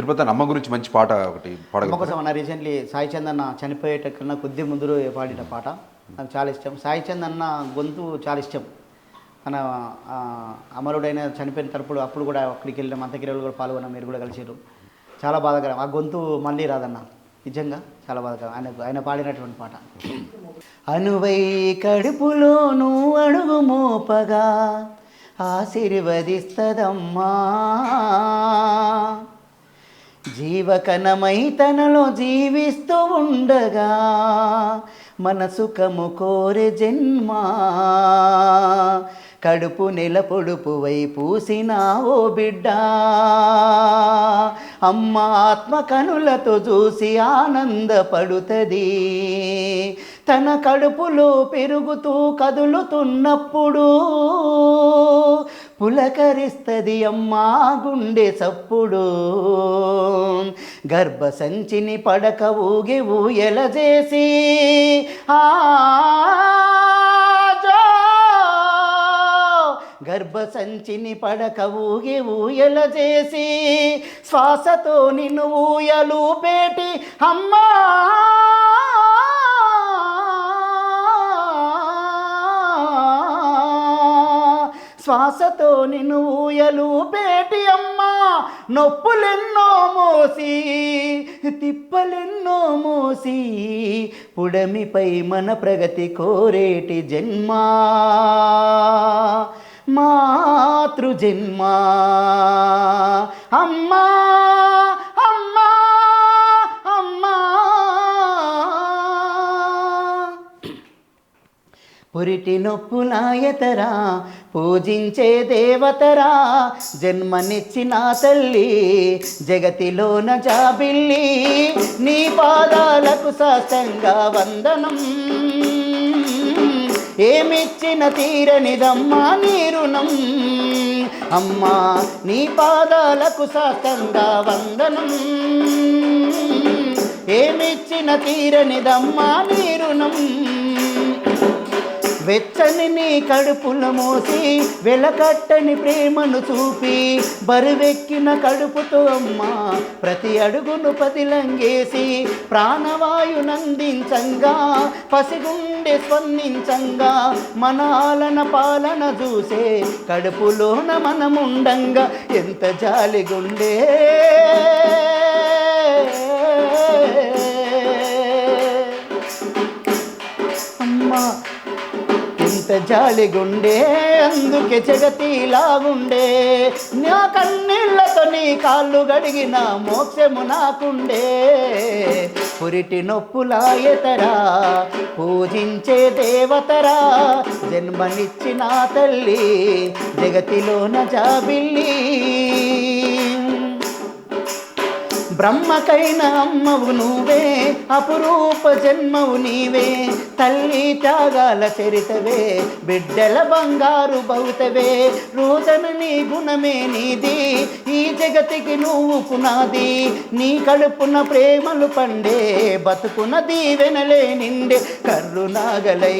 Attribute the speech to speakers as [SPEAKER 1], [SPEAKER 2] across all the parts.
[SPEAKER 1] తిరుపతి అమ్మ గురించి మంచి పాట ఒకటి పాడగలరు
[SPEAKER 2] కోసం అన్న రీసెంట్లీ సాయి చందన్న అన్న చనిపోయేటకన్నా కొద్ది ముందు పాడిన పాట? నాకు చాలా ఇష్టం. సాయి చందన్న అన్న గొంతు చాలా ఇష్టం. మన అమరుడైన చనిపోయిన తరపుడు అప్పుడు కూడా అక్కడికి వెళ్ళిన అంతకిరవులు కూడా పాల్గొన్నాం మీరు కూడా కలిసారు చాలా బాధాకరం. ఆ గొంతు మళ్ళీ రాదన్న. నిజంగా చాలా బాధకరం. ఆయన ఆయన పాడినటువంటి పాట. అనువై కడుపులోను అడుగు మోపగా ఆశీర్వదిస్తదమ్మా. జీవకణమై తనలో జీవిస్తూ ఉండగా మన సుఖము కోరి జన్మ. కడుపు నెల పొడుపు వై పూసిన ఓ బిడ్డ. అమ్మ ఆత్మ కనులతో చూసి ఆనందపడుతుంది. తన కడుపులో పెరుగుతూ కదులుతున్నప్పుడు పులకరిస్తది అమ్మా గుండె సప్పుడు గర్భసంచిని పడక ఊగి ఊయల చేసి ఆ జో! గర్భసంచిని పడక ఊగి ఊయల చేసి శ్వాసతో నిన్ను ఊయలు పేటి అమ్మా! శ్వాసతో నిన్ను ఊయలు పేటి అమ్మా. నొప్పులెన్నో మోసి తిప్పలెన్నో మోసి పుడమిపై మన ప్రగతి కోరేటి జన్మా. మాతృజన్మ. అమ్మా పురిటి నొప్పులాయతరా పూజించే దేవతరా జన్మనిచ్చిన తల్లి జగతిలోన జాబిల్లి నీ పాదాలకు సాష్టంగా వందనం. ఏమిచ్చిన తీరనిదమ్మా నీ రుణం. అమ్మా నీ పాదాలకు సాష్టంగా వందనం. ఏమిచ్చిన తీరనిదమ్మా నీ రుణం. వెచ్చని నీ కడుపుల మోసి వెలకట్టని ప్రేమను చూపి బరువెక్కిన కడుపుతో అమ్మ ప్రతి అడుగును పదిలంగేసి ప్రాణవాయునందించంగా పసిగుండె స్పందించంగా మన ఆలన పాలన చూసే కడుపులోన మనముండంగా ఎంత జాలిగుండే ఎంత జాలిగుండే అందుకే జగతిలాగుండే నా కన్నీళ్ళతో నీ కాళ్ళు గడిగిన మోక్షము నాకుండే. పురిటి నొప్పులాయతరా పూజించే దేవతరా జన్మనిచ్చిన తల్లి జగతిలోన జాబిల్లి. బ్రహ్మకైన అమ్మవు నువ్వే అపురూప జన్మవు నీవే. తల్లి త్యాగాల చరితవే బిడ్డల బంగారు బౌతవే రోజన నీ గుణమే నీది ఈ జగతికి నువ్వు పునాది. నీ కడుపున ప్రేమలు పండే బతుకున దీవెనలే నిండే కర్రునాగలై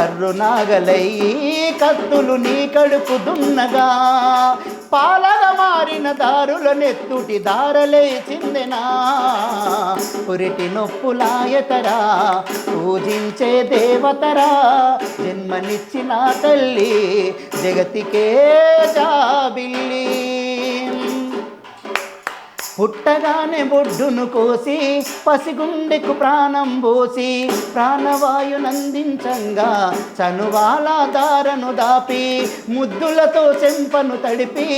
[SPEAKER 2] కర్రునాగలై కత్తులు నీ కడుపు దున్నగా. పాలన మారిన దారుల నెత్తుటి దారలే చిందెనా. పురిటి నొప్పులాయతరా పూజించే దేవతరా. జన్మనిచ్చిన తల్లి జగతికే జాబిల్లి. పుట్టగానే బొడ్డును కోసి పసిగుండెకు ప్రాణం పోసి ప్రాణవాయునందించంగా చనువాల దారను దాపి ముద్దులతో చెంపను తడిపి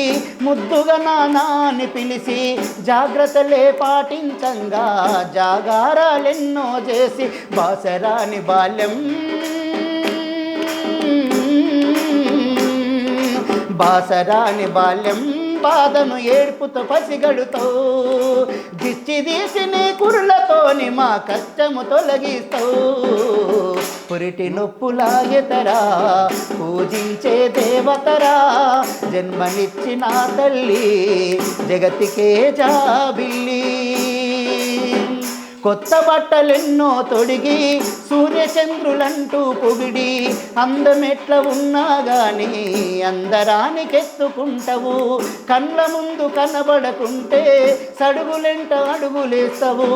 [SPEAKER 2] ముద్దుగా నానాని పిలిచి జాగ్రత్తలే పాటించంగా జాగారాలెన్నో చేసి బాసరాని బాల్యం. బాసరాని బాల్యం. బాధను ఏడుపుతో పసిగడుతావు దిచ్చి తీసి నీ కురులతోని మా కష్టము తొలగిస్తావు పురిటి నొప్పులాగెతరా పూజించే దేవతరా జన్మనిచ్చిన తల్లి జగతికే జాబిల్లి. కొత్త బట్టలెన్నో తొడిగి సూర్యచంద్రులంటూ పొగిడి అందమెట్ల ఉన్నా గాని అందరానికెత్తుకుంటావు. కళ్ళ ముందు కనబడకుంటే సడుగులెంట అడుగులేస్తావు.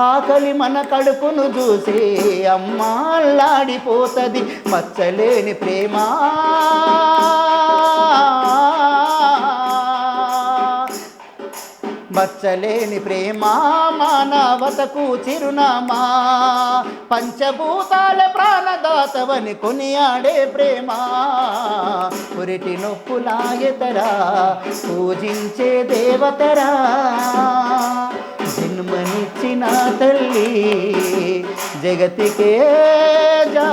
[SPEAKER 2] ఆకలి మన కడుపును చూసి అమ్మాళ్ళాడిపోతుంది మచ్చలేని ప్రేమ. మచ్చలేని ప్రేమ మానవతకు చిరునామా పంచభూతాల ప్రాణదాతవని కొనియాడే ప్రేమ. పురిటి నొప్పులాగెతరా పూజించే దేవతరా. జన్మనిచ్చిన తల్లి జగతికే జా